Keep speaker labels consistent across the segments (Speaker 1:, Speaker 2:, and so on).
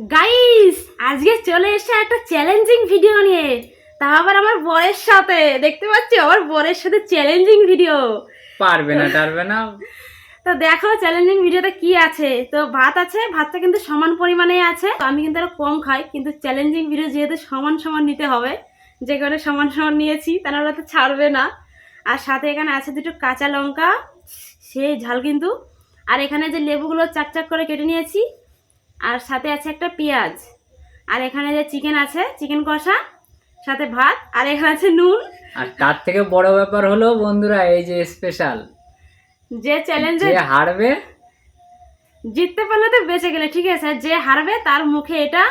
Speaker 1: Guys আজকে চলে এসে একটা চ্যালেঞ্জিং ভিডিও নিয়ে। তা আবার আমার বরের সাথে। দেখতে পাচ্ছি? আমার বরের সাথে চ্যালেঞ্জিং ভিডিও
Speaker 2: পারবে না টারবে না।
Speaker 1: তো দেখো চ্যালেঞ্জিং ভিডিওতে কি আছে? তো ভাত আছে ভাতটা কিন্তু সমান পরিমাণে আছে। তো আমি কিন্তু আরও কম খাই কিন্তু চ্যালেঞ্জিং ভিডিও যেহেতু সমান সমান নিতে হবে যে কারণে সমান সমান নিয়েছি তা নাহলে তো ছাড়বে না। আর সাথে এখানে আছে দুটো কাঁচা লঙ্কা সেই ঝাল কিন্তু। আর এখানে যে লেবুগুলো চাক চাক করে কেটে নিয়েছি আর সাথে আছে একটা পেঁয়াজ। আর এখানে যে চিকেন আছে চিকেন কষা সাথে ভাত আর এখানে আছে নুন।
Speaker 2: আর তার থেকে বড় ব্যাপার হলো বন্ধুরা এই যে স্পেশাল
Speaker 1: যে চ্যালেঞ্জে
Speaker 2: যে হারবে
Speaker 1: জিততে পারলে তো বেঁচে গেলে ঠিক আছে? যে হারবে তার মুখে এটা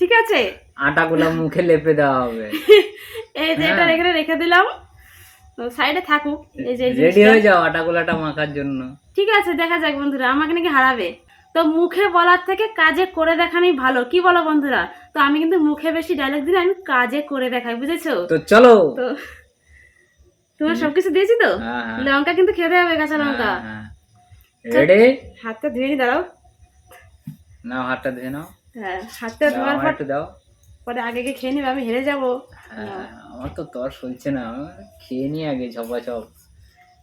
Speaker 1: ঠিক আছে?
Speaker 2: আটাগুলো মুখে লেপে দেওয়া হবে।
Speaker 1: এই যে এটা
Speaker 2: হ্যাঁ।
Speaker 1: এখানে রেখে দিলাম। সাইডে থাকুক এই যে
Speaker 2: রেডি হয়ে যাও আটাগুলাটা মাখার জন্য।
Speaker 1: ঠিক আছে দেখা যাক বন্ধুরা আমাকে নাকি হারাবে। তো মুখে বলার থেকে কাজে করে দেখানোই ভালো। কি বলো বন্ধুরা? তো আমি কিন্তু মুখে বেশি ডায়লগ দিলে আমি কাজে করে দেখাই বুঝেছ?
Speaker 2: তো চলো।
Speaker 1: তো তোমার সবকিছু দিয়েছি তো?
Speaker 2: হ্যাঁ, হ্যাঁ।
Speaker 1: লঙ্কা কিন্তু খেতে হবে কাঁচা লঙ্কা।
Speaker 2: রেডি
Speaker 1: হাতটা ধুয়ে নি দাঁড়াও।
Speaker 2: নাও হাতটা ধুয়ে নাও।
Speaker 1: হ্যাঁ হাতটা ধোয়ার পর
Speaker 2: দাও।
Speaker 1: পরে আগে গিয়ে খেয়ে নিবে আমি হেরে যাব।
Speaker 2: হ্যাঁ, আমার তো তর সইছে না খেয়ে নি আগে ঝপাঝপ।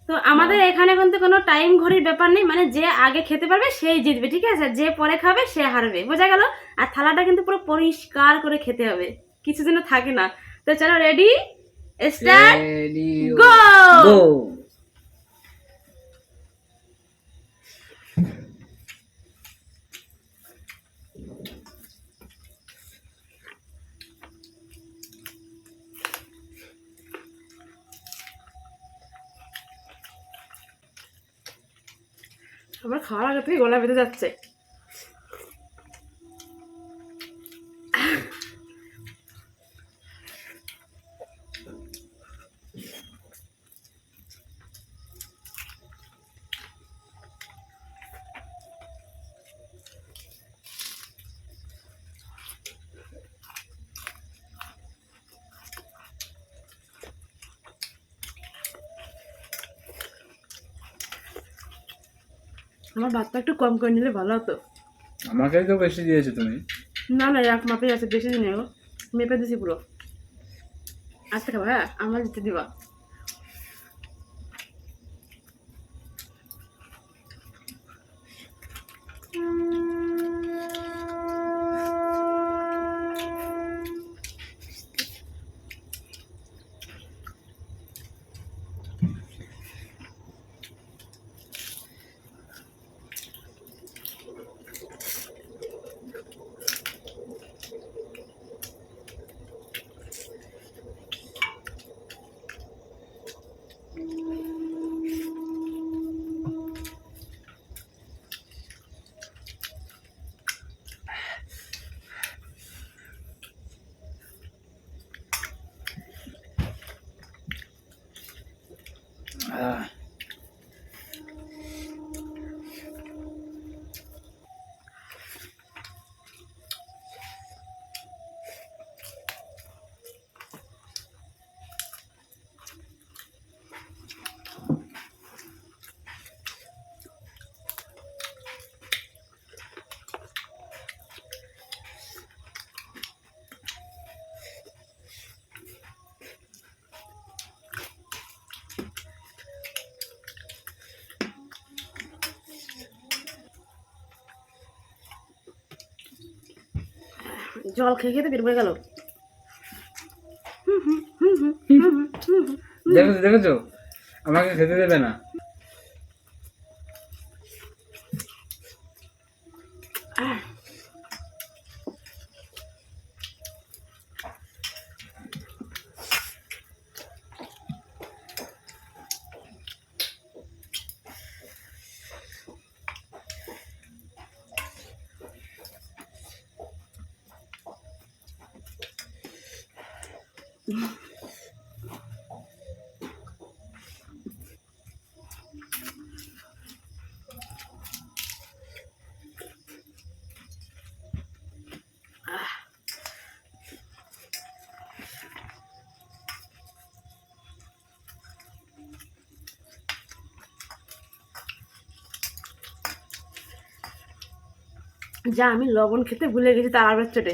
Speaker 1: তো আমাদের এখানে কিন্তু কোনো টাইম ঘড়ির ব্যাপার নেই মানে যে আগে খেতে পারবে সেই জিতবে ঠিক আছে? যে পরে খাবে সে হারবে। বোঝা গেল? আর থালাটা কিন্তু পুরো পরিষ্কার করে খেতে হবে। কিছু যেন থাকে না। তো চলো রেডি স্টার্ট গো
Speaker 2: গো
Speaker 1: আমার খাওয়ার আগে থেকে গলা বেঁধে যাচ্ছে আমার ভাতটা একটু কম করে নিলে ভালো হতো।
Speaker 2: আমাকে তো বেশি দিয়েছ তুমি?
Speaker 1: না না এক মাপে আছে বেশি দিনে মেপে দিছি পুরো। আচ্ছা খাব হ্যাঁ? আমার যেতে দিবা। জল খেয়ে খেতে বের হয়ে গেল।
Speaker 2: দেখেছ দেখেছ? আমাকে খেতে দেবে না।
Speaker 1: যা আমি লবণ খেতে ভুলে গেছি তার আগের চোটে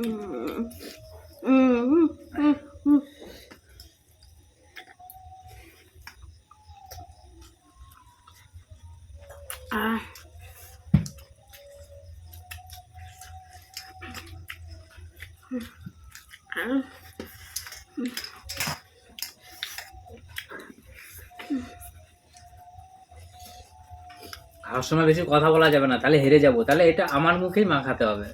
Speaker 1: Mm. Mm. Mm. Mm. Ah. Ah.
Speaker 2: খাওয়ার সময় বেশি কথা বলা যাবে না, তাহলে হেরে যাব তাহলে এটা আমার মুখেই মাখাতে হবে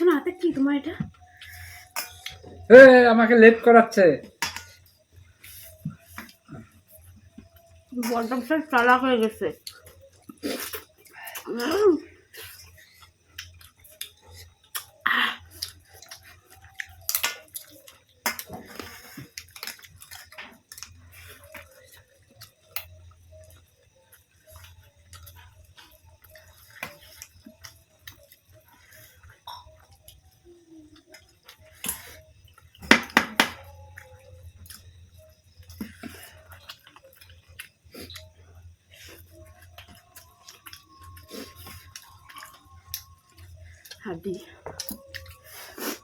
Speaker 1: শোনো হাতে কি তোমার এটা?
Speaker 2: এ, আমাকে লেট করাচ্ছে।
Speaker 1: বড্ডম সব চালাক হয়ে গেছে।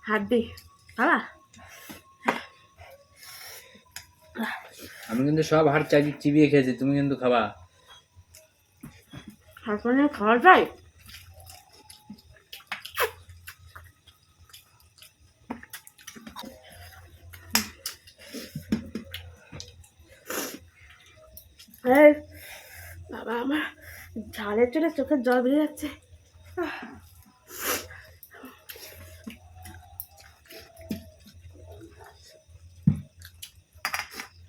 Speaker 1: হাড্ডি খালা
Speaker 2: আমি কিন্তু সব হাড় চাবি চিবিয়ে খেয়েছি তুমি কিন্তু খাবা।
Speaker 1: হারপনে খাওয়া যায় বাবা আমার ঝালের চলে চোখের জল বেরিয়ে যাচ্ছে।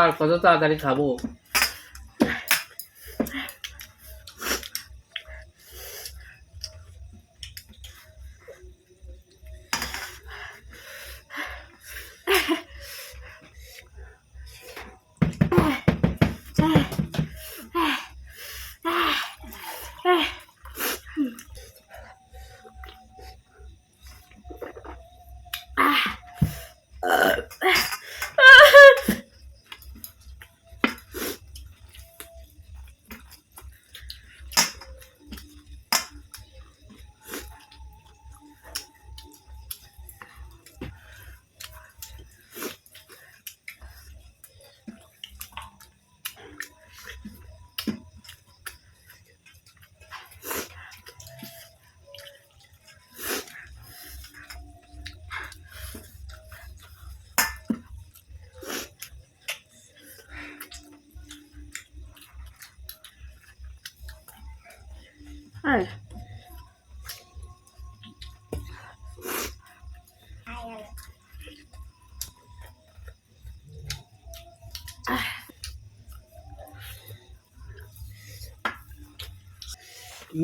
Speaker 2: আর কত তাড়াতাড়ি খাব
Speaker 1: আয়।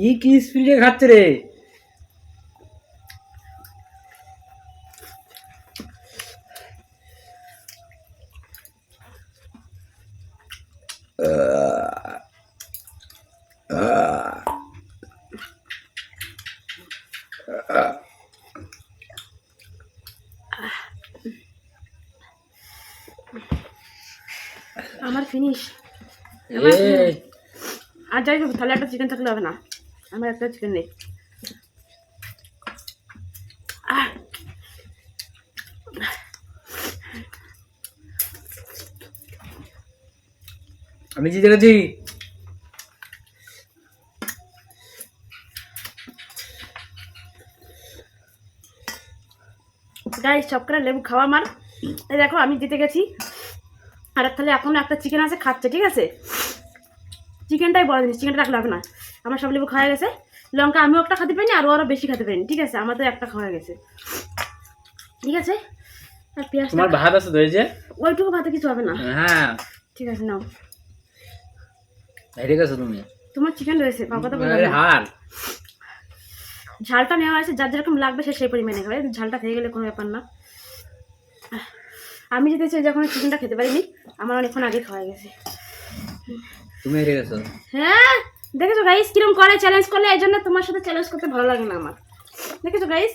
Speaker 2: ই কি স্পিডে খাচ্ছে রে
Speaker 1: আমার ফিনিশ আর যাই হোক তাহলে একটা চিকেন থাকলে হবে না। আমার একটা চিকেন নেই।
Speaker 2: আমি জিতে গেছি
Speaker 1: গাই সব করে লেবু খাওয়া আমার। দেখো আমি জিতে গেছি। আর তাহলে এখন একটা চিকেন আছে খাচ্ছে ঠিক আছে? চিকেনটাই বড় জিনিস চিকেনটা রাখলে হবে না। আমার সব লেবু খাওয়া গেছে। লঙ্কা আমিও একটা খেতে পারিনি আর ওরা বেশি খেতে পারিনি ঠিক আছে? আমার তো একটা খাওয়া গেছে। ঠিক আছে? আর
Speaker 2: তোমার ভাত আছে তো এই যে?
Speaker 1: ওইটুকু ভাতে কিছু হবে না।
Speaker 2: হ্যাঁ।
Speaker 1: ঠিক আছে নাও।
Speaker 2: হেরে গেছো তুমি?
Speaker 1: তোমার চিকেন রয়েছে বলবে
Speaker 2: আরে
Speaker 1: না।
Speaker 2: হার
Speaker 1: ঝালটা নেওয়া হয়েছে যার যেরকম লাগবে সে সেই পরিমাণে খাবে। ঝালটা খেয়ে গেলে কোনো ব্যাপার না। আমি যেতে চাই যখন চিকেনটা খেতে পারিনি আমার অনেকক্ষণ আগে খাওয়া গেছে।
Speaker 2: তুমি হেরে গেছো।
Speaker 1: হ্যাঁ দেখেছ গাইস কিরম করে চ্যালেঞ্জ করলে? এই জন্য তোমার সাথে চ্যালেঞ্জ করতে ভালো লাগে না আমার। দেখেছ গাইস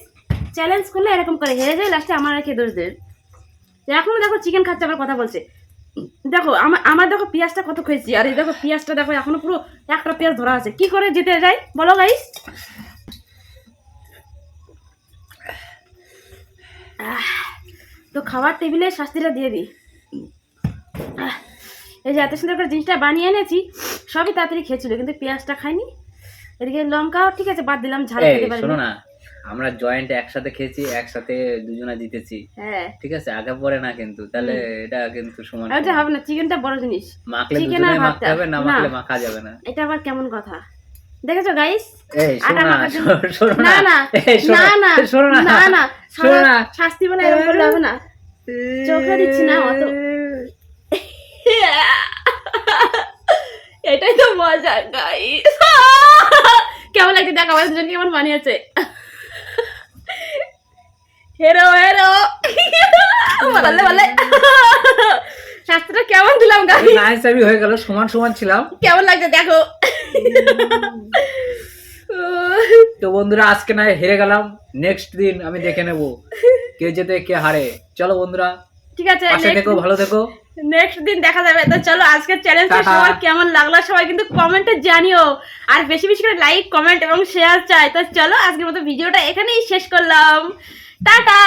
Speaker 1: চ্যালেঞ্জ করলে এরকম করে হেরে যায় লাস্টে আমার আর কে দোষ দেবে এখনও দেখো চিকেন খাচ্ছে আবার কথা বলছে। দেখো আমার আমার দেখো পেঁয়াজটা কত খেয়েছি আর এই দেখো পেঁয়াজটা দেখো এখনও পুরো একটা পেঁয়াজ ধরা আছে। কি করে জিতে যায় বলো গাইস তো খাবার টেবিলে শাস্তিটা দিয়ে দিই। এই যে এত সুন্দর করে জিনিসটা বানিয়ে এনেছি সবই তাড়াতাড়ি খেয়েছিল কিন্তু পেঁয়াজটা খাইনি। এদিকে লঙ্কাও ঠিক আছে বাদ দিলাম ঝাল খেতে
Speaker 2: শোনো
Speaker 1: পারিনি
Speaker 2: না আমরা জয়েন্ট একসাথে খেয়েছি একসাথে দুজনা জিতেছি।
Speaker 1: হ্যাঁ।
Speaker 2: ঠিক আছে আগে পরে না কিন্তু তাহলে এটা কিন্তু সমান
Speaker 1: এটা হবে না। চিকেনটা বড় জিনিস।
Speaker 2: মাখলে দুজনে মাখতে হবে না। মাখলে মাখা যাবে না।
Speaker 1: এটা আবার কেমন কথা? দেখেছ গাইস
Speaker 2: এই
Speaker 1: আটা
Speaker 2: না
Speaker 1: মাখার জন্য-
Speaker 2: শোনো- শোনো
Speaker 1: না।
Speaker 2: না
Speaker 1: না না না
Speaker 2: শোনো না
Speaker 1: না না
Speaker 2: শোনো না।
Speaker 1: শাস্তি বলে এরকম করলে হবে না। চোখে দিচ্ছি না অত। এটাই তো মজা গাইস কেমন লাগছে দেখ আমার জন্য কেমন বানিয়েছে হেরো হেরো বলে বলে। শাস্তিটা কেমন দিলাম গাইস?
Speaker 2: নাইস আমি হয়ে গেল সমান সমান ছিলাম।
Speaker 1: কেমন লাগছে দেখো?
Speaker 2: তো বন্ধুরা আজকে না হেরে গেলাম। নেক্সট দিন আমি দেখে নেব কে জেতে কে হারে। চলো বন্ধুরা
Speaker 1: ঠিক আছে
Speaker 2: পাশে থেকো ভালো থেকো।
Speaker 1: নেক্সট দিন দেখা যাবে। তো চলো আজকের চ্যালেঞ্জটা। সবার কেমন লাগল সবাই কিন্তু কমেন্টে জানিও। আর বেশি বেশি করে লাইক কমেন্ট এবং শেয়ার চাই। তো চলো আজকের মতো ভিডিওটা এখানেই শেষ করলাম। টাটা!